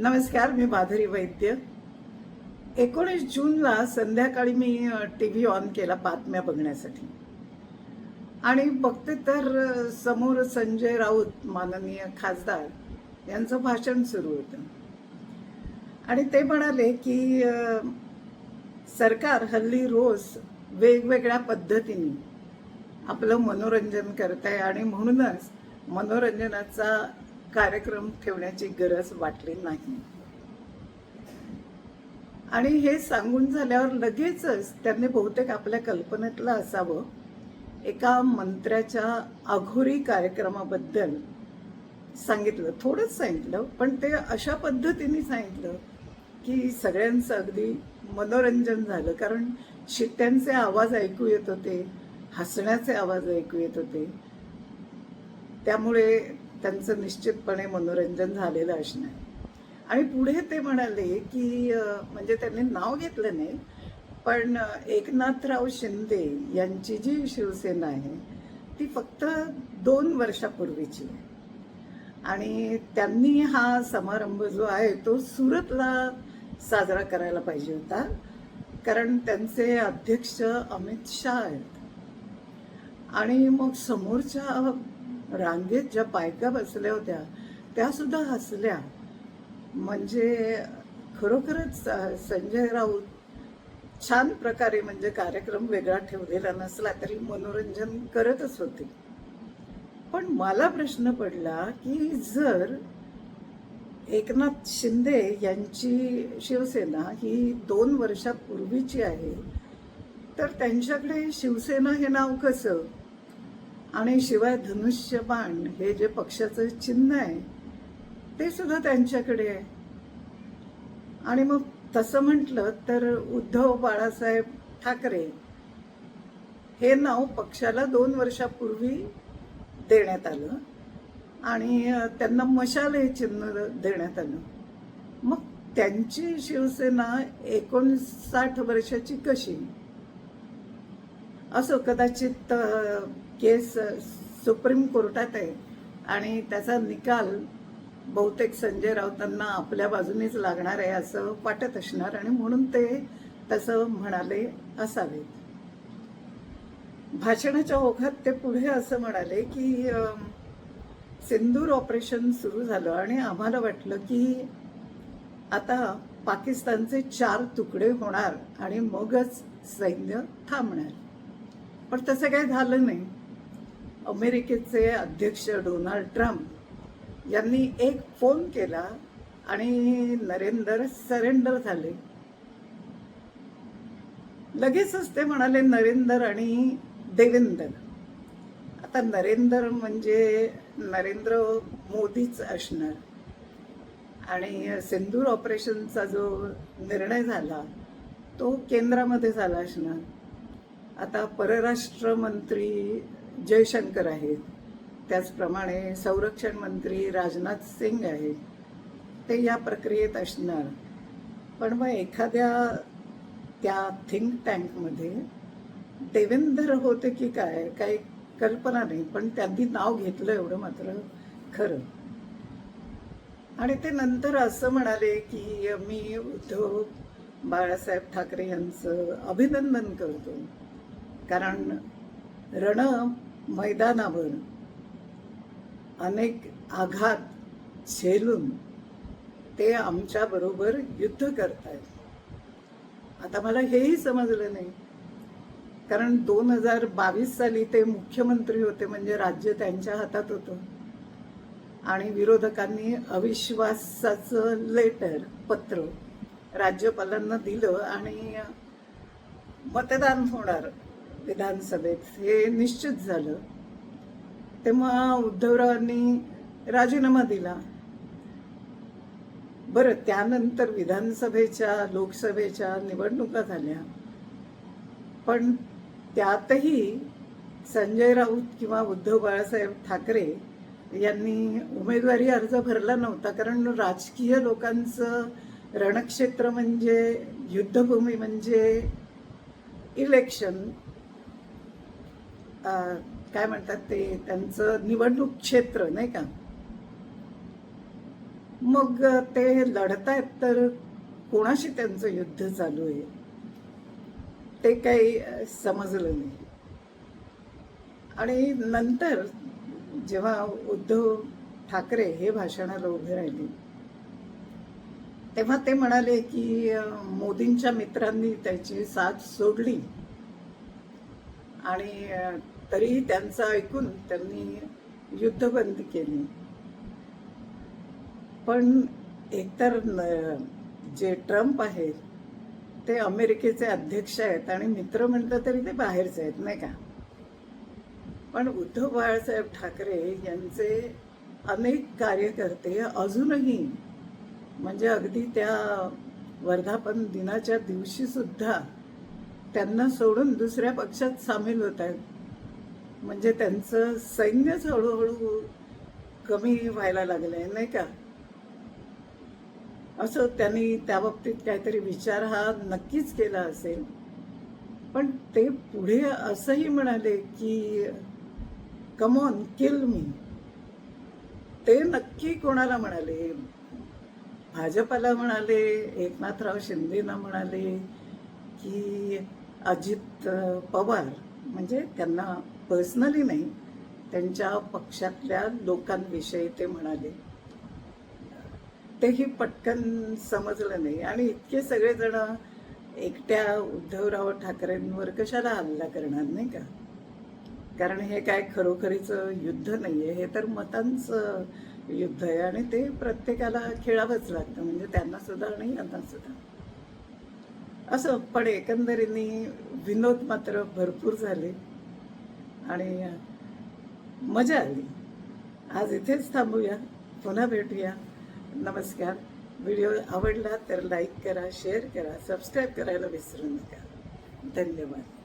नमस्कार मी माधुरी वैद्य. एकोणीस जूनला संध्याकाळी मी टी व्ही ऑन केला बातम्या बघण्यासाठी. आणि बघते तर समोर संजय राऊत माननीय खासदार यांचं भाषण सुरू होतं. आणि ते म्हणाले की सरकार हल्ली रोज वेगवेगळ्या पद्धतीने आपलं मनोरंजन करत आहे आणि म्हणूनच मनोरंजनाचा कार्यक्रम ठेवण्याची गरज वाटली नाही. आणि हे सांगून झाल्यावर लगेचच त्यांनी बहुतेक आपल्या कल्पनेतलं असावं. एका मंत्र्याच्या अघोरी कार्यक्रमाबद्दल सांगितलं. थोडंच सांगितलं पण ते अशा पद्धतीने सांगितलं की सगळ्यांचं अगदी मनोरंजन झालं. कारण शिट्ट्यांचे आवाज ऐकू येत होते हसण्याचे आवाज ऐकू येत होते. त्यामुळे त्यांचं निश्चितपणे मनोरंजन झालेलं असणार. आणि पुढे ते म्हणाले की म्हणजे त्यांनी नाव घेतलं नाही पण एकनाथराव शिंदे यांची जी शिवसेना आहे ती फक्त दोन वर्षापूर्वीची आहे. आणि त्यांनी हा समारंभ जो आहे तो सुरतला साजरा करायला पाहिजे होता कारण त्यांचे अध्यक्ष अमित शाह आहेत. आणि मग समोरच्या रांगेत ज्या बायका बसल्या होत्या त्यासुद्धा हसल्या. म्हणजे खरोखरच संजय राऊत छान प्रकारे म्हणजे कार्यक्रम वेगळा ठेवलेला नसला तरी मनोरंजन करतच होते. पण मला प्रश्न पडला की जर एकनाथ शिंदे यांची शिवसेना ही दोन वर्षापूर्वीची आहे तर त्यांच्याकडे शिवसेना हे नाव कसं? आणि शिवाय धनुष्यबाण हे जे पक्षाचं चिन्ह आहे ते सुद्धा त्यांच्याकडे आहे. आणि मग तसं म्हटलं तर उद्धव बाळासाहेब ठाकरे हे नाव पक्षाला दोन वर्षापूर्वी देण्यात आलं आणि त्यांना मशाल हे चिन्ह देण्यात आलं. मग त्यांची शिवसेना एकोणसाठ वर्षाची कशी? असो कदाचित केस सुप्रीम कोर्टात आहे. आणि त्याचा निकाल बहुतेक संजय राऊतांना आपल्या बाजूनेच लागणार आहे असं वाटत असणार आणि म्हणून ते तसं म्हणाले असावेत. भाषणाच्या ओघात ते पुढे असं म्हणाले की सिंदूर ऑपरेशन सुरू झालं आणि आम्हाला वाटलं की आता पाकिस्तानचे चार तुकडे होणार आणि मगच सैन्य थांबणार. पण तसं काही झालं नाही. अमेरिकेचे अध्यक्ष डोनाल्ड ट्रम्प यांनी एक फोन केला आणि नरेंद्र सरेंडर झाले. लगेचच ते म्हणाले नरेंद्र आणि देवेंद्र. आता नरेंद्र म्हणजे नरेंद्र मोदीच असणार. आणि सिंदूर ऑपरेशनचा जो निर्णय झाला तो केंद्रामध्ये झाला असणार. आता परराष्ट्र मंत्री जयशंकर आहेत. त्याचप्रमाणे संरक्षण मंत्री राजनाथ सिंग आहेत. ते या प्रक्रियेत असणार. पण मग एखाद्या त्या थिंक टँकमध्ये देवेंद्र होते की काय काही कल्पना नाही पण त्यांनी नाव घेतलं एवढं मात्र खरं. आणि ते नंतर असं म्हणाले की मी उद्धव बाळासाहेब ठाकरे यांचं अभिनंदन करतो. कारण रण मैदानावर अनेक आघात झेलून ते आमच्याबरोबर युद्ध करतायत. आता मला हेही समजलं नाही. कारण दोन हजार बावीस साली ते मुख्यमंत्री होते म्हणजे राज्य त्यांच्या हातात होतं. आणि विरोधकांनी अविश्वासाचं लेटर पत्र राज्यपालांना दिलं आणि मतदान होणार. विधानसभेत. हे निश्चित झालं. तेव्हा उद्धवरावांनी राजीनामा दिला. बरं त्यानंतर विधानसभेच्या लोकसभेच्या निवडणुका झाल्या. पण त्यातही संजय राऊत किंवा उद्धव बाळासाहेब ठाकरे यांनी उमेदवारी अर्ज भरला नव्हता. कारण राजकीय लोकांचं रणक्षेत्र म्हणजे युद्धभूमी म्हणजे इलेक्शन काय म्हणतात ते त्यांचं निवडणूक क्षेत्र नाही का? मग ते लढतायत तर कोणाशी त्यांचं युद्ध चालू आहे? ते काही समजलं नाही. आणि नंतर जेव्हा उद्धव ठाकरे हे भाषणाला उभे राहिले तेव्हा ते म्हणाले की मोदींच्या मित्रांनी त्याची साथ सोडली. आणि तरीही त्यांचं ऐकून त्यांनी युद्धबंदी केली. पण एकतर जे ट्रम्प आहेत ते अमेरिकेचे अध्यक्ष आहेत आणि मित्र म्हटलं तरी ते बाहेरचे आहेत नाही का? पण उद्धव बाळासाहेब ठाकरे यांचे अनेक कार्यकर्ते अजूनही म्हणजे अगदी त्या वर्धापन दिनाच्या दिवशीसुद्धा त्यांना सोडून दुसऱ्या पक्षात सामील होत आहेत. म्हणजे त्यांचं सैन्यच हळूहळू कमी व्हायला लागलंय नाही का? असं त्यांनी त्या बाबतीत काहीतरी विचार हा नक्कीच केला असेल. पण ते पुढे असंही म्हणाले की कमॉन किल मी ते नक्की कोणाला म्हणाले? भाजपाला म्हणाले एकनाथराव शिंदेना म्हणाले की अजित पवार म्हणजे त्यांना पर्सनली नाही त्यांच्या पक्षातल्या लोकांविषयी ते म्हणाले. तेही पटकन समजलं नाही. आणि इतके सगळेजण एकट्या उद्धवराव ठाकरेंवर कशाला हल्ला करणार नाही का? कारण हे काय खरोखरीचं युद्ध नाही आहे हे तर मतांचं युद्ध आहे आणि ते प्रत्येकाला खेळावंच लागतं. म्हणजे त्यांना सुद्धा आणि यांना सुद्धा. असं पण एकंदरीने विनोद मात्र भरपूर झाले. आणि मजा आली. आज इथेच थांबूया. पुन्हा भेटूया. नमस्कार. व्हिडिओ आवडला तर लाईक करा शेअर करा सबस्क्राईब करायला विसरू नका. धन्यवाद.